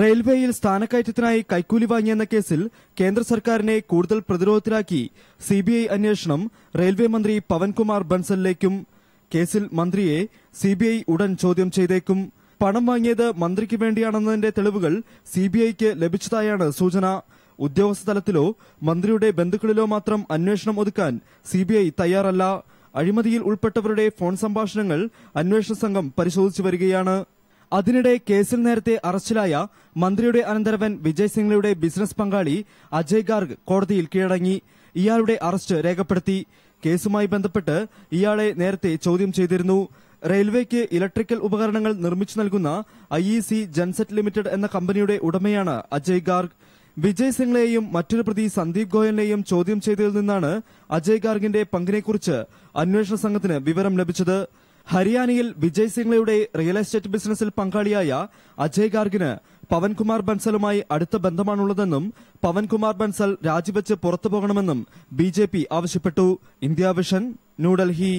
റെയിൽവേയിൽ സ്ഥാനക്കയറ്റത്തിനായി കൈക്കൂലി വാങ്ങിയെന്ന കേസിൽ കേന്ദ്ര സർക്കാരിനെ കൂടുതൽ പ്രതിരോധത്തിലാക്കി സിബിഐ അന്വേഷണം റെയിൽവേ മന്ത്രി പവൻകുമാർ ബൻസലിലേക്കും കേസിൽ മന്ത്രിയെ സിബിഐ ഉടൻ ചോദ്യം ചെയ്തേക്കും. പണം വാങ്ങിയത് മന്ത്രിക്ക് വേണ്ടിയാണെന്നതിന്റെ തെളിവുകൾ സിബിഐക്ക് ലഭിച്ചതായാണ് സൂചന. ഉദ്യോഗസ്ഥ തലത്തിലോ മന്ത്രിയുടെ ബന്ധുക്കളിലോ മാത്രം അന്വേഷണം ഒതുക്കാൻ സിബിഐ തയ്യാറല്ല. അഴിമതിയിൽ ഉൾപ്പെട്ടവരുടെ ഫോൺ സംഭാഷണങ്ങൾ അന്വേഷണ സംഘം പരിശോധിച്ചു വരികയാണ്. അതിനിടെ കേസിൽ നേരത്തെ അറസ്റ്റിലായ മന്ത്രിയുടെ അനന്തരവൻ വിജയ് സിംഗ്ലയുടെ ബിസിനസ് പങ്കാളി അജയ് ഗാർഗ് കോടതിയിൽ കീഴടങ്ങി. ഇയാളുടെ അറസ്റ്റ് രേഖപ്പെടുത്തി. കേസുമായി ബന്ധപ്പെട്ട് ഇയാളെ നേരത്തെ ചോദ്യം ചെയ്തിരുന്നു. റെയിൽവേക്ക് ഇലക്ട്രിക്കൽ ഉപകരണങ്ങൾ നിർമ്മിച്ചു നൽകുന്ന I E C genset limited എന്ന കമ്പനിയുടെ ഉടമയാണ് അജയ് ഗാർഗ്. വിജയ് സിംഗ്ലെയും മറ്റൊരു പ്രതി സന്ദീപ് ഗോയലിനെയും ചോദ്യം ചെയ്തതിൽ നിന്നാണ് അജയ് ഗാർഗിന്റെ പങ്കിനെക്കുറിച്ച് അന്വേഷണ സംഘത്തിന് വിവരം ലഭിച്ചത്. ഹരിയാനയിൽ വിജയ് സിംഗ്ലയുടെ റിയൽ എസ്റ്റേറ്റ് ബിസിനസ്സിൽ പങ്കാളിയായ അജയ് ഗാർഗിന് പവൻകുമാർ ബൻസലുമായി അടുത്ത ബന്ധമാണുള്ളതെന്നും പവൻകുമാർ ബൻസൽ രാജിവെച്ച് പുറത്തുപോകണമെന്നും ബിജെപി ആവശ്യപ്പെട്ടു. India Vision New Delhi.